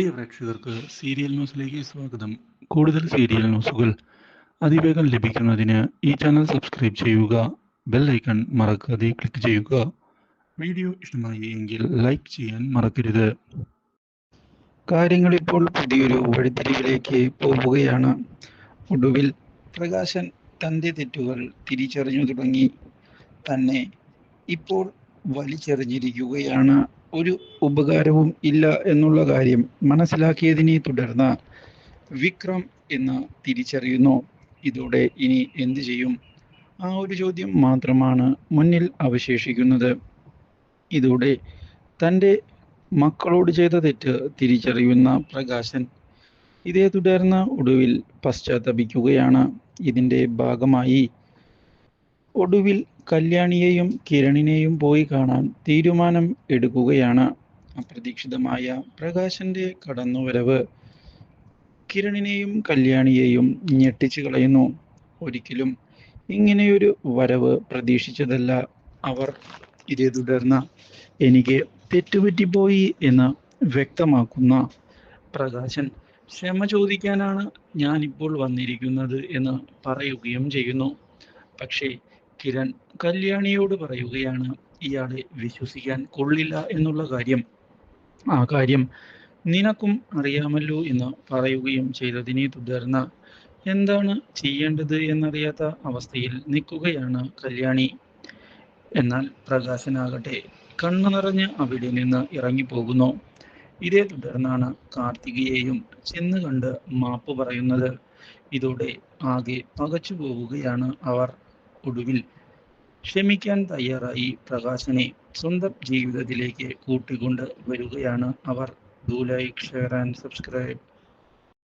പ്രിയ പ്രേക്ഷകർക്ക് സീരിയൽ ന്യൂസിലേക്ക് സ്വാഗതം. കൂടുതൽ സീരിയൽ ന്യൂസുകൾ അതിവേഗം ലഭിക്കുന്നതിന് ഈ ചാനൽ സബ്സ്ക്രൈബ് ചെയ്യുക ബെൽ ഐക്കൺ മറക്കാതെ ക്ലിക്ക് ചെയ്യുക. വീഡിയോ ഇഷ്ടമായി എങ്കിൽ ലൈക്ക് ചെയ്യാൻ മറക്കരുത്. കാര്യങ്ങൾ ഇപ്പോൾ പുതിയൊരു വഴിത്തിരിവിലേക്ക് പോവുകയാണ്. ഒടുവിൽ പ്രകാശൻ തന്റെ തെറ്റുകൾ തിരിച്ചറിഞ്ഞു തുടങ്ങി. തന്നെ ഇപ്പോൾ വലിച്ചെറിഞ്ഞിരിക്കുകയാണ്. ഒരു ഉപകാരവും ഇല്ല എന്നുള്ള കാര്യം മനസ്സിലാക്കിയതിനെ തുടർന്ന് വിക്രം എന്ന് തിരിച്ചറിയുന്നു. ഇതോടെ ഇനി എന്തു ചെയ്യും? ആ ഒരു ചോദ്യം മാത്രമാണ് മുന്നിൽ അവശേഷിക്കുന്നത്. ഇതോടെ തന്റെ മക്കളോട് ചെയ്ത തെറ്റ് തിരിച്ചറിയുന്ന പ്രകാശൻ ഇതേ തുടർന്ന് ഒടുവിൽ പശ്ചാത്തപിക്കുകയാണ്. ഇതിന്റെ ഭാഗമായി ഒടുവിൽ കല്യാണിയെയും കിരണിനെയും പോയി കാണാൻ തീരുമാനം എടുക്കുകയാണ്. അപ്രതീക്ഷിതമായ പ്രകാശന്റെ കടന്നുവരവ്. കിരണിനെയും കല്യാണിയെയും ഞെട്ടിച്ചു കളയുന്നു. ഒരിക്കലും ഇങ്ങനെയൊരു വരവ് പ്രതീക്ഷിച്ചതല്ല. അവർ ഇതേ തുടർന്ന് എനിക്ക് തെറ്റുപറ്റിപ്പോയി എന്ന് വ്യക്തമാക്കുന്ന പ്രകാശൻ ക്ഷമ ചോദിക്കാനാണ് ഞാനിപ്പോൾ വന്നിരിക്കുന്നത് എന്ന് പറയുകയും ചെയ്യുന്നു. പക്ഷേ കിരൺ കല്യാണിയോട് പറയുകയാണ് ഇയാളെ വിശ്വസിക്കാൻ കൊള്ളില്ല എന്നുള്ള കാര്യം. ആ കാര്യം നിനക്കും അറിയാമല്ലോ എന്ന് പറയുകയും ചെയ്തതിനെ തുടർന്ന് എന്താണ് ചെയ്യേണ്ടത് എന്നറിയാത്ത അവസ്ഥയിൽ നിൽക്കുകയാണ് കല്യാണി. എന്നാൽ പ്രകാശനാകട്ടെ കണ്ണു നിറഞ്ഞ് അവിടെ നിന്ന് ഇറങ്ങിപ്പോകുന്നു. ഇതേ തുടർന്നാണ് കാർത്തികയെയും ചെന്ന് കണ്ട് മാപ്പ് പറയുന്നത്. ഇതോടെ ആകെ പകച്ചു പോവുകയാണ് അവർ. ഒടുവിൽ ക്ഷമിക്കാൻ തയ്യാറായി പ്രകാശനെ സ്വന്തം ജീവിതത്തിലേക്ക് കൂട്ടിക്കൊണ്ട് വരികയാണ് അവർ. Do like share and subscribe